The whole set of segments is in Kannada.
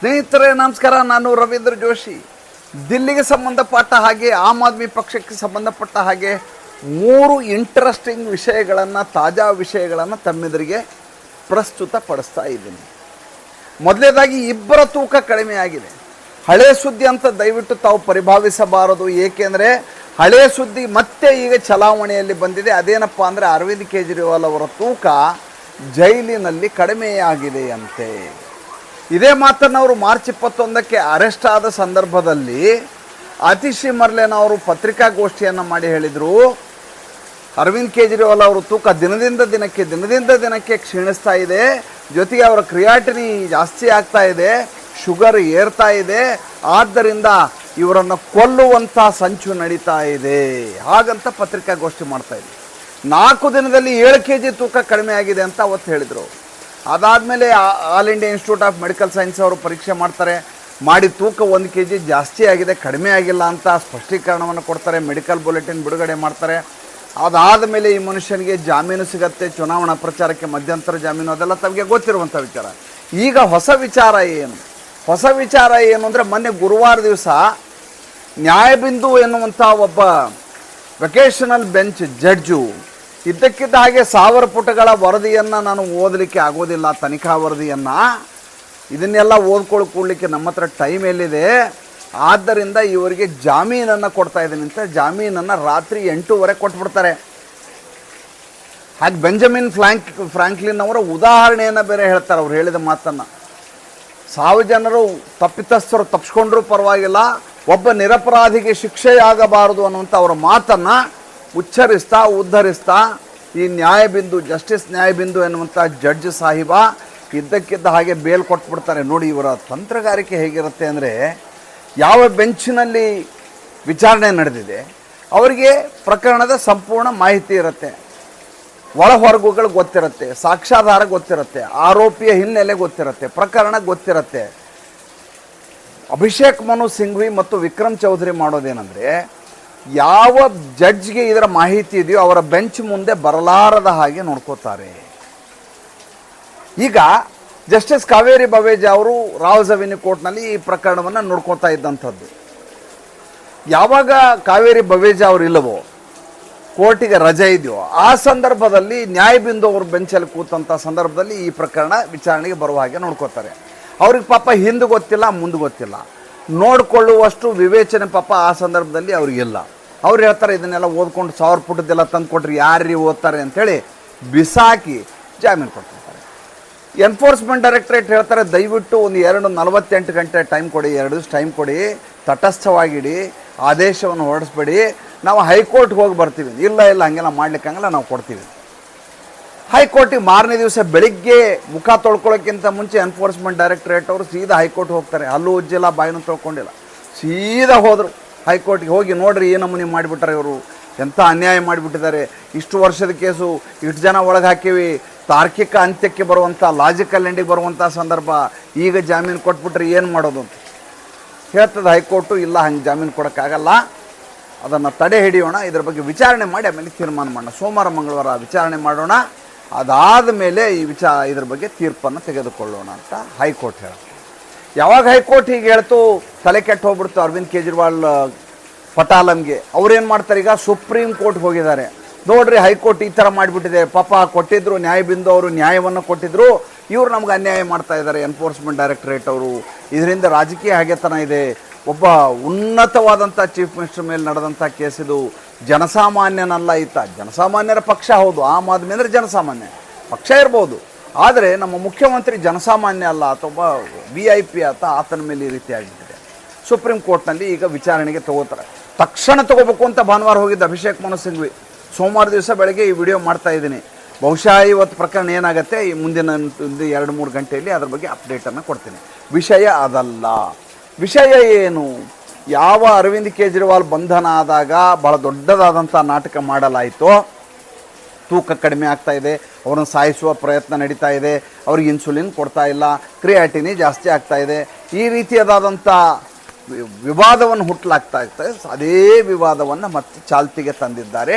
ಸ್ನೇಹಿತರೆ, ನಮಸ್ಕಾರ. ನಾನು ರವೀಂದ್ರ ಜೋಶಿ. ದಿಲ್ಲಿಗೆ ಸಂಬಂಧಪಟ್ಟ ಹಾಗೆ, ಆಮ್ ಆದ್ಮಿ ಪಕ್ಷಕ್ಕೆ ಸಂಬಂಧಪಟ್ಟ ಹಾಗೆ ಮೂರು ಇಂಟ್ರೆಸ್ಟಿಂಗ್ ವಿಷಯಗಳನ್ನು, ತಾಜಾ ವಿಷಯಗಳನ್ನು ತಮ್ಮೆದುರಿಗೆ ಪ್ರಸ್ತುತ ಪಡಿಸ್ತಾ ಇದ್ದೀನಿ. ಮೊದಲನೇದಾಗಿ ಇಬ್ಬರ ತೂಕ ಕಡಿಮೆ ಆಗಿದೆ. ಹಳೆ ಸುದ್ದಿ ಅಂತ ದಯವಿಟ್ಟು ತಾವು ಪರಿಭಾವಿಸಬಾರದು. ಏಕೆಂದರೆ, ಹಳೆ ಸುದ್ದಿ ಮತ್ತೆ ಈಗ ಚಲಾವಣೆಯಲ್ಲಿ ಬಂದಿದೆ. ಅದೇನಪ್ಪ ಅಂದರೆ ಅರವಿಂದ್ ಕೇಜ್ರಿವಾಲ್ ಅವರ ತೂಕ ಜೈಲಿನಲ್ಲಿ ಕಡಿಮೆಯಾಗಿದೆಯಂತೆ. ಇದೇ ಮಾತನ್ನು ಅವರು ಮಾರ್ಚ್ ಇಪ್ಪತ್ತೊಂದಕ್ಕೆ ಅರೆಸ್ಟ್ ಆದ ಸಂದರ್ಭದಲ್ಲಿ ಅತಿಶಿ ಮರ್ಲೇನ ಅವರು ಪತ್ರಿಕಾಗೋಷ್ಠಿಯನ್ನು ಮಾಡಿ ಹೇಳಿದರು. ಅರವಿಂದ್ ಕೇಜ್ರಿವಾಲ್ ಅವರು ತೂಕ ದಿನದಿಂದ ದಿನಕ್ಕೆ ದಿನದಿಂದ ದಿನಕ್ಕೆ ಕ್ಷೀಣಿಸ್ತಾ ಇದೆ. ಜೊತೆಗೆ ಅವರ ಕ್ರಿಯಾಟಿನಿ ಜಾಸ್ತಿ ಆಗ್ತಾ ಇದೆ, ಶುಗರ್ ಏರ್ತಾ ಇದೆ. ಆದ್ದರಿಂದ ಇವರನ್ನು ಕೊಲ್ಲುವಂಥ ಸಂಚು ನಡೀತಾ ಇದೆ. ಹಾಗಂತ ಪತ್ರಿಕಾಗೋಷ್ಠಿ ಮಾಡ್ತಾ ಇದೆ. ನಾಲ್ಕು ದಿನದಲ್ಲಿ ಏಳು ಕೆ ಜಿ ತೂಕ ಕಡಿಮೆ ಆಗಿದೆ ಅಂತ ಅವತ್ತು ಹೇಳಿದರು. ಅದಾದಮೇಲೆ all India institute of medical science ಅವರು ಪರೀಕ್ಷೆ ಮಾಡ್ತಾರೆ. ಮಾಡಿ ತೂಕ ಒಂದು ಕೆ ಜಿ ಜಾಸ್ತಿ ಆಗಿದೆ, ಕಡಿಮೆ ಆಗಿಲ್ಲ ಅಂತ ಸ್ಪಷ್ಟೀಕರಣವನ್ನು ಕೊಡ್ತಾರೆ. ಮೆಡಿಕಲ್ ಬುಲೆಟಿನ್ ಬಿಡುಗಡೆ ಮಾಡ್ತಾರೆ. ಅದಾದ ಮೇಲೆ ಈ ಮನುಷ್ಯನಿಗೆ ಜಾಮೀನು ಸಿಗತ್ತೆ, ಚುನಾವಣಾ ಪ್ರಚಾರಕ್ಕೆ ಮಧ್ಯಂತರ ಜಾಮೀನು, ಅದೆಲ್ಲ ತಮಗೆ ಗೊತ್ತಿರುವಂಥ ವಿಚಾರ. ಈಗ ಹೊಸ ವಿಚಾರ ಏನು? ಹೊಸ ವಿಚಾರ ಏನು ಅಂದರೆ ಮೊನ್ನೆ ಗುರುವಾರ ದಿವಸ ನ್ಯಾಯಬಿಂದು ಎನ್ನುವಂಥ ಒಬ್ಬ ವೆಕೇಷನಲ್ ಬೆಂಚ್ ಜಡ್ಜು ಇದ್ದಕ್ಕಿದ್ದ ಹಾಗೆ ಸಾವಿರ ಪುಟಗಳ ವರದಿಯನ್ನು ನಾನು ಓದಲಿಕ್ಕೆ ಆಗೋದಿಲ್ಲ, ತನಿಖಾ ವರದಿಯನ್ನು. ಇದನ್ನೆಲ್ಲ ಓದ್ಕೊಳ್ಳಿ ಕೂಡಲಿಕ್ಕೆ ನಮ್ಮ ಹತ್ರ ಟೈಮ್ ಎಲ್ಲಿದೆ? ಆದ್ದರಿಂದ ಇವರಿಗೆ ಜಾಮೀನನ್ನು ಕೊಡ್ತಾ ಇದ್ದೀನಿ ಅಂತ ಜಾಮೀನನ್ನು ರಾತ್ರಿ ಎಂಟೂವರೆ ಕೊಟ್ಬಿಡ್ತಾರೆ. ಹಾಗೆ ಬೆಂಜಮಿನ್ ಫ್ಲಾಂಕ್, ಫ್ರಾಂಕ್ಲಿನ್ ಅವರ ಉದಾಹರಣೆಯನ್ನು ಬೇರೆ ಹೇಳ್ತಾರೆ ಅವ್ರು ಹೇಳಿದ ಮಾತನ್ನು. ಸಾವಿರ ಜನರು ತಪ್ಪಿತಸ್ಥರು ತಪ್ಪಿಸ್ಕೊಂಡ್ರೂ ಪರವಾಗಿಲ್ಲ, ಒಬ್ಬ ನಿರಪರಾಧಿಗೆ ಶಿಕ್ಷೆಯಾಗಬಾರದು ಅನ್ನುವಂಥ ಅವರ ಮಾತನ್ನು ಉಚ್ಚರಿಸ್ತಾ, ಉದ್ಧರಿಸ್ತಾ, ಈ ನ್ಯಾಯಬಿಂದು, ಜಸ್ಟಿಸ್ ನ್ಯಾಯಬಿಂದು ಎನ್ನುವಂಥ ಜಡ್ಜ್ ಸಾಹಿಬ ಇದ್ದಕ್ಕಿದ್ದ ಹಾಗೆ ಬೇಲ್ ಕೊಟ್ಬಿಡ್ತಾರೆ. ನೋಡಿ, ಇವರ ತಂತ್ರಗಾರಿಕೆ ಹೇಗಿರುತ್ತೆ ಅಂದರೆ ಯಾವ ಬೆಂಚಿನಲ್ಲಿ ವಿಚಾರಣೆ ನಡೆದಿದೆ, ಅವರಿಗೆ ಪ್ರಕರಣದ ಸಂಪೂರ್ಣ ಮಾಹಿತಿ ಇರುತ್ತೆ. ಒಳ ಹೊರಗುಗಳು ಗೊತ್ತಿರುತ್ತೆ ಸಾಕ್ಷಾಧಾರ ಗೊತ್ತಿರುತ್ತೆ, ಆರೋಪಿಯ ಹಿನ್ನೆಲೆ ಗೊತ್ತಿರುತ್ತೆ, ಪ್ರಕರಣ ಗೊತ್ತಿರುತ್ತೆ. ಅಭಿಷೇಕ್ ಮನು ಸಿಂಘ್ವಿ ಮತ್ತು ವಿಕ್ರಮ್ ಚೌಧರಿ ಮಾಡೋದೇನೆಂದರೆ ಯಾವ ಜಡ್ಜ್ಗೆ ಇದರ ಮಾಹಿತಿ ಇದೆಯೋ ಅವರ ಬೆಂಚ್ ಮುಂದೆ ಬರಲಾರದ ಹಾಗೆ ನೋಡ್ಕೋತಾರೆ. ಈಗ ಜಸ್ಟಿಸ್ ಕಾವೇರಿ ಬವೇಜ ಅವರು ರಾವ್ ಜವಿನಿ ಕೋರ್ಟ್ನಲ್ಲಿ ಈ ಪ್ರಕರಣವನ್ನು ನೋಡ್ಕೋತಾ ಇದ್ದಂಥದ್ದು. ಯಾವಾಗ ಕಾವೇರಿ ಬವೇಜ ಅವರು ಇಲ್ಲವೋ, ಕೋರ್ಟಿಗೆ ರಜೆ ಇದೆಯೋ, ಆ ಸಂದರ್ಭದಲ್ಲಿ ನ್ಯಾಯಬಿಂದು ಅವರು ಬೆಂಚಲ್ಲಿ ಕೂತಂಥ ಸಂದರ್ಭದಲ್ಲಿ ಈ ಪ್ರಕರಣ ವಿಚಾರಣೆಗೆ ಬರುವ ಹಾಗೆ ನೋಡ್ಕೋತಾರೆ. ಅವ್ರಿಗೆ ಪಾಪ ಹಿಂದೆ ಗೊತ್ತಿಲ್ಲ, ಮುಂದೆ ಗೊತ್ತಿಲ್ಲ. ನೋಡಿಕೊಳ್ಳುವಷ್ಟು ವಿವೇಚನೆ ಪಾಪ ಆ ಸಂದರ್ಭದಲ್ಲಿ ಅವ್ರಿಗಿಲ್ಲ. ಅವ್ರು ಹೇಳ್ತಾರೆ, ಇದನ್ನೆಲ್ಲ ಓದ್ಕೊಂಡು ಸಾವಿರ ಪುಟದ್ದೆಲ್ಲ ತಂದು ಕೊಟ್ರಿ ಯಾರೀ ಓದ್ತಾರೆ? ಅಂಥೇಳಿ ಬಿಸಾಕಿ ಜಾಮೀನು ಕೊಟ್ಟಿರ್ತಾರೆ ಎನ್ಫೋರ್ಸ್ಮೆಂಟ್ ಡೈರೆಕ್ಟ್ರೇಟ್ ಹೇಳ್ತಾರೆ, ದಯವಿಟ್ಟು ಒಂದು ಎರಡು ನಲವತ್ತೆಂಟು ಗಂಟೆ ಟೈಮ್ ಕೊಡಿ, ಎರಡು ದಿವಸ ಟೈಮ್ ಕೊಡಿ, ತಟಸ್ಥವಾಗಿಡಿ, ಆದೇಶವನ್ನು ಹೊರಡಿಸ್ಬೇಡಿ. ನಾವು ಹೈಕೋರ್ಟ್ಗೆ ಹೋಗಿ ಬರ್ತೀವಿ. ಇಲ್ಲ ಇಲ್ಲ, ಹಂಗೆಲ್ಲ ಮಾಡ್ಲಿಕ್ಕಂಗಿಲ್ಲ, ನಾವು ಕೊಡ್ತೀವಿ. ಹೈಕೋರ್ಟಿಗೆ ಮಾರನೇ ದಿವಸ ಬೆಳಿಗ್ಗೆ ಮುಖ ತೊಳ್ಕೊಳ್ಳೋಕ್ಕಿಂತ ಮುಂಚೆ ಎನ್ಫೋರ್ಸ್ಮೆಂಟ್ ಡೈರೆಕ್ಟ್ರೇಟ್ ಅವರು ಸೀದಾ ಹೈಕೋರ್ಟ್ ಹೋಗ್ತಾರೆ. ಅಲ್ಲೂ ಉಜ್ಜಿಲ್ಲ, ಬಾಯಿನೂ ತೊಳ್ಕೊಂಡಿಲ್ಲ. ಸೀದಾ ಹೋದರು. ಹೈಕೋರ್ಟ್ಗೆ ಹೋಗಿ ನೋಡ್ರಿ ಏನು ನಮೂನಿ ಮಾಡಿಬಿಟ್ರೆ ಇವರು. ಎಂಥ ಅನ್ಯಾಯ ಮಾಡಿಬಿಟ್ಟಿದ್ದಾರೆ. ಇಷ್ಟು ವರ್ಷದ ಕೇಸು, ಇಷ್ಟು ಜನ ಒಳಗೆ ಹಾಕಿವಿ. ತಾರ್ಕಿಕ ಅಂತ್ಯಕ್ಕೆ ಬರುವಂಥ ಲಾಜಿಕಲ್ ಎಂಡಿಗೆ ಬರುವಂಥ ಸಂದರ್ಭ. ಈಗ ಜಾಮೀನು ಕೊಟ್ಬಿಟ್ರೆ ಏನು ಮಾಡೋದು ಅಂತ. ಹೇಳ್ತದೆ ಹೈಕೋರ್ಟು, ಇಲ್ಲ, ಹಂಗೆ ಜಾಮೀನು ಕೊಡೋಕ್ಕಾಗಲ್ಲ. ಅದನ್ನು ತಡೆ ಹಿಡಿಯೋಣ, ಇದರ ಬಗ್ಗೆ ವಿಚಾರಣೆ ಮಾಡಿ ಆಮೇಲೆ ತೀರ್ಮಾನ ಮಾಡೋಣ. ಸೋಮವಾರ, ಮಂಗಳವಾರ ವಿಚಾರಣೆ ಮಾಡೋಣ. ಅದಾದ ಮೇಲೆ ಈ ವಿಚಾರ ಇದ್ರ ಬಗ್ಗೆ ತೀರ್ಪನ್ನು ತೆಗೆದುಕೊಳ್ಳೋಣ ಅಂತ ಹೈಕೋರ್ಟ್ ಹೇಳುತ್ತೆ ಯಾವಾಗ ಹೈಕೋರ್ಟ್ ಹೀಗೆ ಹೇಳ್ತು, ತಲೆ ಕೆಟ್ಟು ಹೋಗ್ಬಿಡ್ತು ಅರವಿಂದ್ ಕೇಜ್ರಿವಾಲ್ ಪಟಾಲಂಗೆ. ಅವ್ರೇನು ಮಾಡ್ತಾರೆ ಈಗ? ಸುಪ್ರೀಂ ಕೋರ್ಟ್ ಹೋಗಿದ್ದಾರೆ. ನೋಡ್ರಿ, ಹೈಕೋರ್ಟ್ ಈ ಥರ ಮಾಡಿಬಿಟ್ಟಿದೆ. ಪಾಪ ಕೊಟ್ಟಿದ್ರು ನ್ಯಾಯಬಿಂದು ಅವರು ನ್ಯಾಯವನ್ನು ಕೊಟ್ಟಿದ್ರು. ಇವರು ನಮ್ಗೆ ಅನ್ಯಾಯ ಮಾಡ್ತಾ ಇದ್ದಾರೆ ಎನ್ಫೋರ್ಸ್ಮೆಂಟ್ ಡೈರೆಕ್ಟರೇಟ್ ಅವರು. ಇದರಿಂದ ರಾಜಕೀಯ ಹಾಗೆತನ ಇದೆ. ಒಬ್ಬ ಉನ್ನತವಾದಂಥ ಚೀಫ್ ಮಿನಿಸ್ಟರ್ ಮೇಲೆ ನಡೆದಂಥ ಕೇಸ್ ಇದು ಜನಸಾಮಾನ್ಯನಲ್ಲ ಈತ. ಜನಸಾಮಾನ್ಯರ ಪಕ್ಷ ಹೌದು. ಆಮ್ ಆದ್ಮಿ ಜನಸಾಮಾನ್ಯ. ಪಕ್ಷ ಇರ್ಬೋದು. ಆದರೆ ನಮ್ಮ ಮುಖ್ಯಮಂತ್ರಿ ಜನಸಾಮಾನ್ಯ ಅಲ್ಲ, ಅಥವಾ ವಿ ಐ ಪಿ ಆತ ಆತನ ಮೇಲೆ ಈ ರೀತಿ ಸುಪ್ರೀಂ ಕೋರ್ಟ್ನಲ್ಲಿ ಈಗ ವಿಚಾರಣೆಗೆ ತಗೋತಾರೆ. ತಕ್ಷಣ ತಗೋಬೇಕು ಅಂತ ಭಾನುವಾರ ಹೋಗಿದ್ದ ಅಭಿಷೇಕ್ ಮನು ಸಿಂಘ್ವಿ. ಸೋಮವಾರ ದಿವಸ ಬೆಳಗ್ಗೆ ಈ ವಿಡಿಯೋ ಮಾಡ್ತಾ ಇದ್ದೀನಿ. ಬಹುಶಃ ಇವತ್ತು ಪ್ರಕರಣ ಏನಾಗುತ್ತೆ, ಈ ಮುಂದಿನ ಒಂದು ಎರಡು ಮೂರು ಗಂಟೆಯಲ್ಲಿ ಅದ್ರ ಬಗ್ಗೆ ಅಪ್ಡೇಟನ್ನು ಕೊಡ್ತೀನಿ. ವಿಷಯ ಅದಲ್ಲ. ವಿಷಯ ಏನು? ಯಾವ ಅರವಿಂದ್ ಕೇಜ್ರಿವಾಲ್ ಬಂಧನ ಆದಾಗ ಭಾಳ ದೊಡ್ಡದಾದಂಥ ನಾಟಕ ಮಾಡಲಾಯಿತು. ತೂಕ ಕಡಿಮೆ ಆಗ್ತಾ ಇದೆ, ಅವರನ್ನು ಸಾಯಿಸುವ ಪ್ರಯತ್ನ ನಡೀತಾ ಇದೆ, ಅವ್ರಿಗೆ ಇನ್ಸುಲಿನ್ ಕೊಡ್ತಾ ಇಲ್ಲ ಕ್ರಿಯಾಟಿನಿ ಜಾಸ್ತಿ ಆಗ್ತಾ ಇದೆ. ಈ ರೀತಿಯಾದಂಥ ವಿವಾದವನ್ನು ಹುಟ್ಟಲಾಗ್ತಾ ಇರ್ತದೆ ಅದೇ ವಿವಾದವನ್ನು ಮತ್ತೆ ಚಾಲ್ತಿಗೆ ತಂದಿದ್ದಾರೆ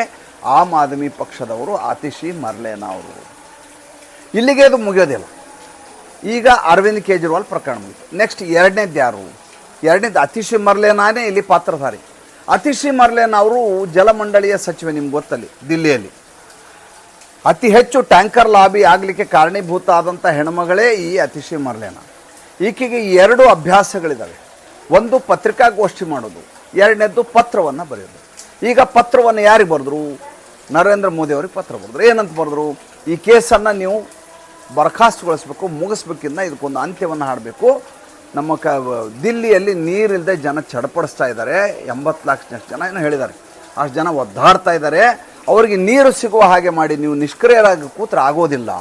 ಆಮ್ ಆದ್ಮಿ ಪಕ್ಷದವರು ಆತಿಶಿ ಮರ್ಲೇನಾ ಅವರು. ಇಲ್ಲಿಗೆ ಅದು ಮುಗಿಯೋದಿಲ್ಲ. ಈಗ ಅರವಿಂದ್ ಕೇಜ್ರಿವಾಲ್ ಪ್ರಕರಣ ಮುಗಿತು. ನೆಕ್ಸ್ಟ್ ಎರಡನೇದು ಯಾರು? ಎರಡನೇದು ಅತಿಶಿ ಮರ್ಲೇನಾನೇ ಇಲ್ಲಿ ಪಾತ್ರಧಾರಿ. ಅತಿಶಿ ಮರ್ಲೇನ ಅವರು ಜಲಮಂಡಳಿಯ ಸಚಿವೆ, ನಿಮ್ಗೆ ಗೊತ್ತಲ್ಲಿ, ದಿಲ್ಲಿಯಲ್ಲಿ. ಅತಿ ಹೆಚ್ಚು ಟ್ಯಾಂಕರ್ ಲಾಬಿ ಆಗಲಿಕ್ಕೆ ಕಾರಣೀಭೂತ ಆದಂಥ ಹೆಣ್ಮಗಳೇ ಈ ಅತಿಶಯ ಮರ್ಲೇನ ಈಕೆಗೆ ಎರಡು ಅಭ್ಯಾಸಗಳಿದ್ದಾವೆ ಒಂದು ಪತ್ರಿಕಾಗೋಷ್ಠಿ ಮಾಡೋದು, ಎರಡನೇದ್ದು ಪತ್ರವನ್ನು ಬರೆಯೋದು. ಈಗ ಪತ್ರವನ್ನು ಯಾರಿಗೆ ಬರೆದ್ರು? ನರೇಂದ್ರ ಮೋದಿ ಅವ್ರಿಗೆ ಪತ್ರ ಬರೆದ್ರು. ಏನಂತ ಬರೆದ್ರು? ಈ ಕೇಸನ್ನು ನೀವು ಬರಖಾಸ್ತುಗೊಳಿಸ್ಬೇಕು ಮುಗಿಸ್ಬೇಕಿನ್ನ ಇದಕ್ಕೊಂದು ಅಂತ್ಯವನ್ನು ಹಾಡಬೇಕು. ನಮ್ಮ ಕ, ದಿಲ್ಲಿಯಲ್ಲಿ ನೀರಿಲ್ಲದೆ ಜನ ಚಡಪಡಿಸ್ತಾ ಇದ್ದಾರೆ. ಎಂಬತ್ತು ಲಕ್ಷ ಜನ ಏನೋ ಹೇಳಿದ್ದಾರೆ. ಅಷ್ಟು ಜನ ಒದ್ದಾಡ್ತಾ ಇದ್ದಾರೆ. ಅವರಿಗೆ ನೀರು ಸಿಗುವ ಹಾಗೆ ಮಾಡಿ, ನೀವು ನಿಷ್ಕ್ರಿಯರಾಗಿ ಕೂತ್ರೆ ಆಗೋದಿಲ್ಲ.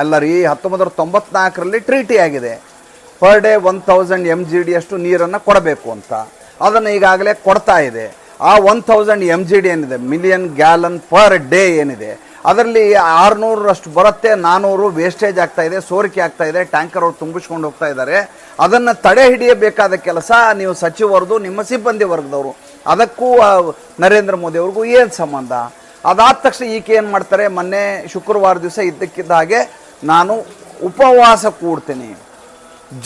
ಅಲ್ಲ ರೀ ಹತ್ತೊಂಬತ್ತು ತೊಂಬತ್ನಾಲ್ಕರಲ್ಲಿ ಟ್ರೀಟಿ ಆಗಿದೆ. Per day one thousand M G D ಅಷ್ಟು ನೀರನ್ನು ಕೊಡಬೇಕು ಅಂತ. ಅದನ್ನು ಈಗಾಗಲೇ ಕೊಡ್ತಾ ಇದೆ. ಆ one thousand M G D ಏನಿದೆ? ಮಿಲಿಯನ್ ಗ್ಯಾಲನ್ ಪರ್ ಡೇ ಏನಿದೆ? ಅದರಲ್ಲಿ ಆರುನೂರರಷ್ಟು ಬರುತ್ತೆ ನಾನ್ನೂರು ವೇಸ್ಟೇಜ್ ಆಗ್ತಾ ಇದೆ, ಸೋರಿಕೆ ಆಗ್ತಾ ಇದೆ ಟ್ಯಾಂಕರ್ ಅವ್ರು ತುಂಬಿಸ್ಕೊಂಡು ಹೋಗ್ತಾ ಇದ್ದಾರೆ. ಅದನ್ನು ತಡೆ ಹಿಡಿಯಬೇಕಾದ ಕೆಲಸ ನೀವು ಸಚಿವರದು, ನಿಮ್ಮ ಸಿಬ್ಬಂದಿ ವರ್ಗದವರು. ಅದಕ್ಕೂ ನರೇಂದ್ರ ಮೋದಿ ಅವ್ರಿಗೂ ಏನು ಸಂಬಂಧ? ಅದಾದ ತಕ್ಷಣ ಈಕೆ ಏನು ಮಾಡ್ತಾರೆ? ಮೊನ್ನೆ ಶುಕ್ರವಾರ ದಿವಸ ಇದ್ದಕ್ಕಿದ್ದ ಹಾಗೆ ನಾನು ಉಪವಾಸ ಕೂಡ್ತೀನಿ.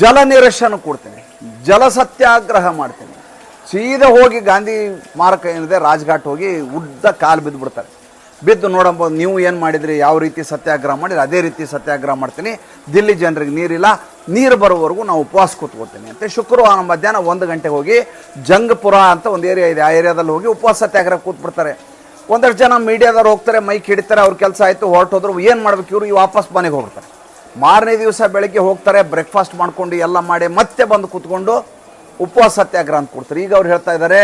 ಜಲ ನಿರಶನ ಕೊಡ್ತೀನಿ. ಜಲ ಸತ್ಯಾಗ್ರಹ ಮಾಡ್ತೀನಿ. ಸೀದಾ ಹೋಗಿ ಗಾಂಧಿ ಮಾರ್ಕ ಏನಿದೆ, ರಾಜ್ಘಾಟ್ ಹೋಗಿ ಉದ್ದ ಕಾಲು ಬಿದ್ದು ಬಿಡ್ತಾರೆ. ಬಿದ್ದು ನೋಡಂಬ ನೀವು ಏನು ಮಾಡಿದ್ರಿ? ಯಾವ ರೀತಿ ಸತ್ಯಾಗ್ರಹ ಮಾಡಿದ್ರಿ? ಅದೇ ರೀತಿ ಸತ್ಯಾಗ್ರಹ ಮಾಡ್ತೀನಿ. ದಿಲ್ಲಿ ಜನರಿಗೆ ನೀರಿಲ್ಲ. ನೀರು ಬರೋವರೆಗೂ ನಾವು ಉಪವಾಸ ಕೂತ್ಕೋತೀನಿ ಅಂತ ಶುಕ್ರವಾರ ಮಧ್ಯಾಹ್ನ ಒಂದು ಗಂಟೆಗೆ ಹೋಗಿ ಜಂಗಪುರ ಅಂತ ಒಂದು ಏರಿಯಾ ಇದೆ. ಆ ಏರಿಯಾದಲ್ಲಿ ಹೋಗಿ ಉಪವಾಸ ಸತ್ಯಾಗ್ರಹ ಕೂತ್ಬಿಡ್ತಾರೆ. ಒಂದಷ್ಟು ಜನ ಮೀಡಿಯಾದವ್ರು ಹೋಗ್ತಾರೆ, ಮೈಕ್ ಹಿಡಿತಾರೆ, ಅವ್ರ ಕೆಲಸ ಆಯಿತು, ಹೊರಟೋದ್ರು, ಏನು ಮಾಡ್ಬೇಕು ಇವರು? ಈ ವಾಪಸ್ ಮನೆಗೆ ಹೋಗ್ತಾರೆ. ಮಾರನೇ ದಿವಸ ಬೆಳಗ್ಗೆ ಹೋಗ್ತಾರೆ ಬ್ರೇಕ್ಫಾಸ್ಟ್ ಮಾಡ್ಕೊಂಡು ಎಲ್ಲ ಮಾಡಿ ಮತ್ತೆ ಬಂದು ಕೂತ್ಕೊಂಡು ಉಪವಾಸ ಸತ್ಯಾಗ್ರಹ ಅಂತ ಕೊಡ್ತಾರೆ. ಈಗ ಅವ್ರು ಹೇಳ್ತಾ ಇದ್ದಾರೆ,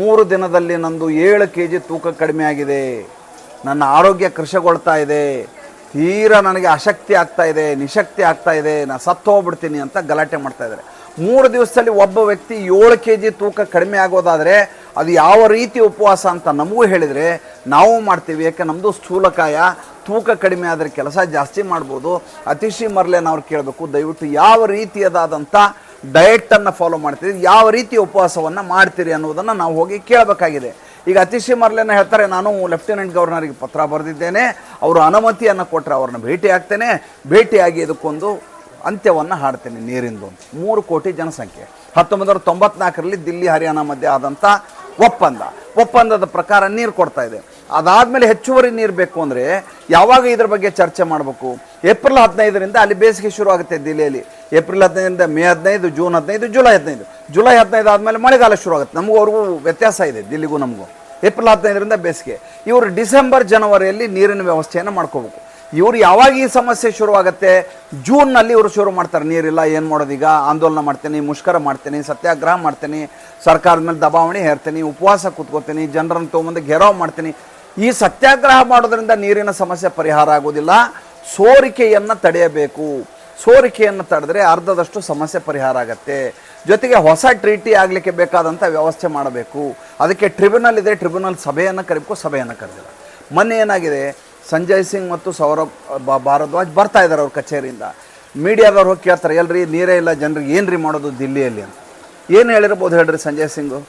ಮೂರು ದಿನದಲ್ಲಿ ನಂದು ಏಳು ಕೆ ಜಿ ತೂಕ ಕಡಿಮೆ ಆಗಿದೆ. ನನ್ನ ಆರೋಗ್ಯ ಕೃಷಗೊಳ್ತಾ ಇದೆ. ತೀರಾ ನನಗೆ ಅಶಕ್ತಿ ಆಗ್ತಾ ಇದೆ, ನಿಶಕ್ತಿ ಆಗ್ತಾ ಇದೆ ನಾನು ಸತ್ತು ಹೋಗ್ಬಿಡ್ತೀನಿ ಅಂತ ಗಲಾಟೆ ಮಾಡ್ತಾ ಇದ್ದಾರೆ. ಮೂರು ದಿವಸದಲ್ಲಿ ಒಬ್ಬ ವ್ಯಕ್ತಿ ಏಳು ಕೆ ಜಿ ತೂಕ ಕಡಿಮೆ ಆಗೋದಾದರೆ ಅದು ಯಾವ ರೀತಿ ಉಪವಾಸ ಅಂತ ನಮಗೂ ಹೇಳಿದರೆ ನಾವು ಮಾಡ್ತೀವಿ. ಯಾಕೆ ನಮ್ಮದು ಸ್ಥೂಲಕಾಯ, ತೂಕ ಕಡಿಮೆ ಆದರೆ ಕೆಲಸ ಜಾಸ್ತಿ ಮಾಡ್ಬೋದು. ಅತಿಶಿ ಮರ್ಲೇನ್ ಅವ್ರು ಕೇಳಬೇಕು, ದಯವಿಟ್ಟು ಯಾವ ರೀತಿಯದಾದಂಥ ಡಯೆಟನ್ನು ಫಾಲೋ ಮಾಡ್ತೀರಿ, ಯಾವ ರೀತಿ ಉಪವಾಸವನ್ನು ಮಾಡ್ತೀರಿ ಅನ್ನೋದನ್ನು ನಾವು ಹೋಗಿ ಕೇಳಬೇಕಾಗಿದೆ. ಈಗ ಅತಿಶಿ ಮರ್ಲೆನ ಹೇಳ್ತಾರೆ, ನಾನು ಲೆಫ್ಟಿನೆಂಟ್ ಗವರ್ನರಿಗೆ ಪತ್ರ ಬರೆದಿದ್ದೇನೆ. ಅವರು ಅನುಮತಿಯನ್ನು ಕೊಟ್ಟರೆ ಅವ್ರನ್ನ ಭೇಟಿ ಆಗ್ತೇನೆ. ಭೇಟಿಯಾಗಿ ಇದಕ್ಕೊಂದು ಅಂತ್ಯವನ್ನು ಹಾಡ್ತೇನೆ ನೀರಿಂದು ಅಂತ. ಮೂರು ಕೋಟಿ ಜನಸಂಖ್ಯೆ. ಹತ್ತೊಂಬತ್ತು ನೂರ ತೊಂಬತ್ನಾಲ್ಕರಲ್ಲಿ ದಿಲ್ಲಿ ಹರಿಯಾಣ ಮಧ್ಯೆ ಆದಂಥ ಒಪ್ಪಂದ. ಒಪ್ಪಂದದ ಪ್ರಕಾರ ನೀರು ಕೊಡ್ತಾ ಇದೆ. ಅದಾದಮೇಲೆ ಹೆಚ್ಚುವರಿ ನೀರು ಬೇಕು ಅಂದರೆ ಯಾವಾಗ ಇದ್ರ ಬಗ್ಗೆ ಚರ್ಚೆ ಮಾಡಬೇಕು? ಏಪ್ರಿಲ್ ಹದಿನೈದರಿಂದ ಅಲ್ಲಿ ಬೇಸಿಗೆ ಶುರು ಆಗುತ್ತೆ ದಿಲ್ಲಿಯಲ್ಲಿ. ಏಪ್ರಿಲ್ ಹದಿನೈದರಿಂದ ಮೇ ಹದಿನೈದು, ಜೂನ್ ಹದಿನೈದು, ಜುಲೈ ಹದಿನೈದು. ಜುಲೈ ಹದಿನೈದು ಆದಮೇಲೆ ಮಳೆಗಾಲ ಶುರು ಆಗುತ್ತೆ. ನಮಗೂ ಅವ್ರಿಗೂ ವ್ಯತ್ಯಾಸ ಇದೆ, ದಿಲ್ಲಿಗೂ ನಮಗೂ. ಏಪ್ರಿಲ್ ಹದಿನೈದರಿಂದ ಬೇಸಿಗೆ. ಇವರು ಡಿಸೆಂಬರ್, ಜನವರಿಯಲ್ಲಿ ನೀರಿನ ವ್ಯವಸ್ಥೆಯನ್ನು ಮಾಡ್ಕೋಬೇಕು. ಇವರು ಯಾವಾಗ ಈ ಸಮಸ್ಯೆ ಶುರುವಾಗುತ್ತೆ ಜೂನ್ನಲ್ಲಿ ಇವರು ಶುರು ಮಾಡ್ತಾರೆ, ನೀರಿಲ್ಲ, ಏನು ಮಾಡೋದು ಈಗ? ಆಂದೋಲನ ಮಾಡ್ತೀನಿ, ಮುಷ್ಕರ ಮಾಡ್ತೀನಿ, ಸತ್ಯಾಗ್ರಹ ಮಾಡ್ತೀನಿ, ಸರ್ಕಾರದ ಮೇಲೆ ದಬಾವಣೆ ಹೇರ್ತೀನಿ, ಉಪವಾಸ ಕೂತ್ಕೋತೀನಿ, ಜನರನ್ನು ತೊಗೊಂಬಂದು ಘೆರಾವ್ ಮಾಡ್ತೀನಿ. ಈ ಸತ್ಯಾಗ್ರಹ ಮಾಡೋದ್ರಿಂದ ನೀರಿನ ಸಮಸ್ಯೆ ಪರಿಹಾರ ಆಗೋದಿಲ್ಲ ಸೋರಿಕೆಯನ್ನು ತಡೆಯಬೇಕು. ಸೋರಿಕೆಯನ್ನು ತಡೆದ್ರೆ ಅರ್ಧದಷ್ಟು ಸಮಸ್ಯೆ ಪರಿಹಾರ ಆಗತ್ತೆ. ಜೊತೆಗೆ ಹೊಸ ಟ್ರೀಟಿ ಆಗಲಿಕ್ಕೆ ಬೇಕಾದಂಥ ವ್ಯವಸ್ಥೆ ಮಾಡಬೇಕು. ಅದಕ್ಕೆ ಟ್ರಿಬ್ಯುನಲ್ ಇದೆ. ಟ್ರಿಬ್ಯುನಲ್ ಸಭೆಯನ್ನು ಕರಿಬೇಕು, ಸಭೆಯನ್ನು ಕರೆದಿಲ್ಲ. ಮೊನ್ನೆ ಏನಾಗಿದೆ? ಸಂಜಯ್ ಸಿಂಗ್ ಮತ್ತು ಸೌರಭ್ ಭಾರದ್ವಾಜ್ ಬರ್ತಾ ಇದ್ದಾರೆ ಅವ್ರ ಕಚೇರಿಯಿಂದ. ಮೀಡಿಯಾದವ್ರು ಹೋಗಿ ಕೇಳ್ತಾರೆ, ಎಲ್ರಿ ನೀರೇ ಇಲ್ಲ, ಜನರಿಗೆ ರೀ ಮಾಡೋದು ದಿಲ್ಲಿಯಲ್ಲಿ ಅಂತ. ಏನು ಹೇಳಿರ್ಬೋದು ಹೇಳ್ರಿ ಸಂಜಯ್ ಸಿಂಗು?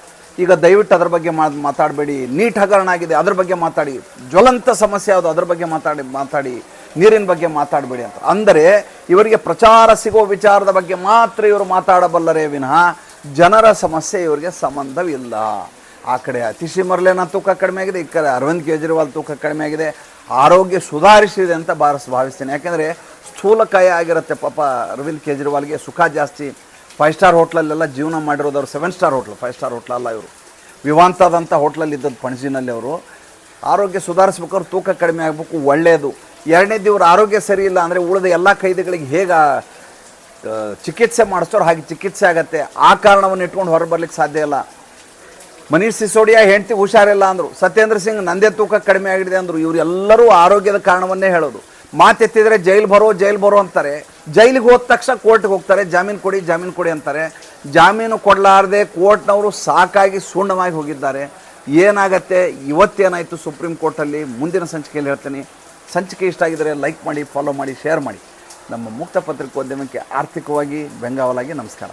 ಈಗ ದಯವಿಟ್ಟು ಅದ್ರ ಬಗ್ಗೆ ಮಾತಾಡಬೇಡಿ. ನೀಟ್ ಹಗರಣ ಆಗಿದೆ, ಅದ್ರ ಬಗ್ಗೆ ಮಾತಾಡಿ. ಜ್ವಲಂತ ಸಮಸ್ಯೆ ಯಾವುದು, ಅದ್ರ ಬಗ್ಗೆ ಮಾತಾಡಿ ಮಾತಾಡಿ. ನೀರಿನ ಬಗ್ಗೆ ಮಾತಾಡಬೇಡಿ ಅಂತ. ಅಂದರೆ ಇವರಿಗೆ ಪ್ರಚಾರ ಸಿಗೋ ವಿಚಾರದ ಬಗ್ಗೆ ಮಾತ್ರ ಇವರು ಮಾತಾಡಬಲ್ಲರೇ ವಿನಃ ಜನರ ಸಮಸ್ಯೆ ಇವರಿಗೆ ಸಂಬಂಧವಿಲ್ಲ. ಆ ಕಡೆ ಅತಿಶಿ ಮರ್ಲೇನ ತೂಕ ಕಡಿಮೆ ಆಗಿದೆ, ಈ ಕಡೆ ಅರವಿಂದ್ ಕೇಜ್ರಿವಾಲ್ ತೂಕ ಕಡಿಮೆ ಆಗಿದೆ. ಆರೋಗ್ಯ ಸುಧಾರಿಸಿದೆ ಅಂತ ಭಾರತ ಭಾವಿಸ್ತೇನೆ. ಯಾಕೆಂದರೆ ಸ್ಥೂಲಕಾಯ ಆಗಿರುತ್ತೆ ಪಾಪ ಅರವಿಂದ್ ಕೇಜ್ರಿವಾಲ್ಗೆ, ಸುಖ ಜಾಸ್ತಿ. ಫೈವ್ ಸ್ಟಾರ್ ಹೋಟ್ಲಲ್ಲೆಲ್ಲ ಜೀವನ ಮಾಡಿರೋದು ಅವ್ರು seven star hotel five star hotel ಅಲ್ಲ ಇವರು. ವಿವಾಂತದಂಥ ಹೋಟ್ಲಲ್ಲಿ ಇದ್ದದ್ದು ಪಣಜಿನಲ್ಲಿ ಅವರು. ಆರೋಗ್ಯ ಸುಧಾರಿಸ್ಬೇಕಾದ್ರೆ ತೂಕ ಕಡಿಮೆ ಆಗಬೇಕು ಒಳ್ಳೆಯದು ಎರಡನೇ ಇವ್ರ ಆರೋಗ್ಯ ಸರಿ ಇಲ್ಲ ಅಂದರೆ ಉಳಿದ ಎಲ್ಲ ಕೈದಿಗಳಿಗೆ ಹೇಗೆ ಚಿಕಿತ್ಸೆ ಮಾಡಿಸೋರು ಹಾಗೆ ಚಿಕಿತ್ಸೆ ಆಗತ್ತೆ. ಆ ಕಾರಣವನ್ನು ಇಟ್ಕೊಂಡು ಹೊರ ಬರ್ಲಿಕ್ಕೆ ಸಾಧ್ಯ ಇಲ್ಲ. ಮನೀಷ್ ಸಿಸೋಡಿಯಾ ಹೆಂಡ್ತಿ ಹುಷಾರಿಲ್ಲ ಅಂದರು. ಸತ್ಯೇಂದ್ರ ಸಿಂಗ್ ನಂದೇ ತೂಕ ಕಡಿಮೆ ಆಗಿದೆ ಅಂದರು. ಇವರೆಲ್ಲರೂ ಆರೋಗ್ಯದ ಕಾರಣವನ್ನೇ ಹೇಳೋದು. ಮಾತೆತ್ತಿದ್ರೆ ಜೈಲ್ ಬರೋ ಜೈಲ್ ಬರೋ ಅಂತಾರೆ. ಜೈಲಿಗೆ ಹೋದ ತಕ್ಷಣ ಕೋರ್ಟ್ಗೆ ಹೋಗ್ತಾರೆ. ಜಾಮೀನು ಕೊಡಿ ಜಾಮೀನು ಕೊಡಿ ಅಂತಾರೆ. ಜಾಮೀನು ಕೊಡಲಾರ್ದೆ ಕೋರ್ಟ್ನವರು ಸಾಕಾಗಿ ಸುಣ್ಣವಾಗಿ ಹೋಗಿದ್ದಾರೆ. ಏನಾಗತ್ತೆ? ಇವತ್ತೇನಾಯಿತು ಸುಪ್ರೀಂ ಕೋರ್ಟಲ್ಲಿ ಮುಂದಿನ ಸಂಚಿಕೆಯಲ್ಲಿ ಹೇಳ್ತೀನಿ. ಸಂಚಿಕೆ ಇಷ್ಟ ಆಗಿದರೆ ಲೈಕ್ ಮಾಡಿ ಫಾಲೋ ಮಾಡಿ ಶೇರ್ ಮಾಡಿ. ನಮ್ಮ ಮುಕ್ತ ಪತ್ರಿಕೋದ್ಯಮಕ್ಕೆ ಆರ್ಥಿಕವಾಗಿ ಬೆಂಗಾವಲಾಗಿ ನಮಸ್ಕಾರ.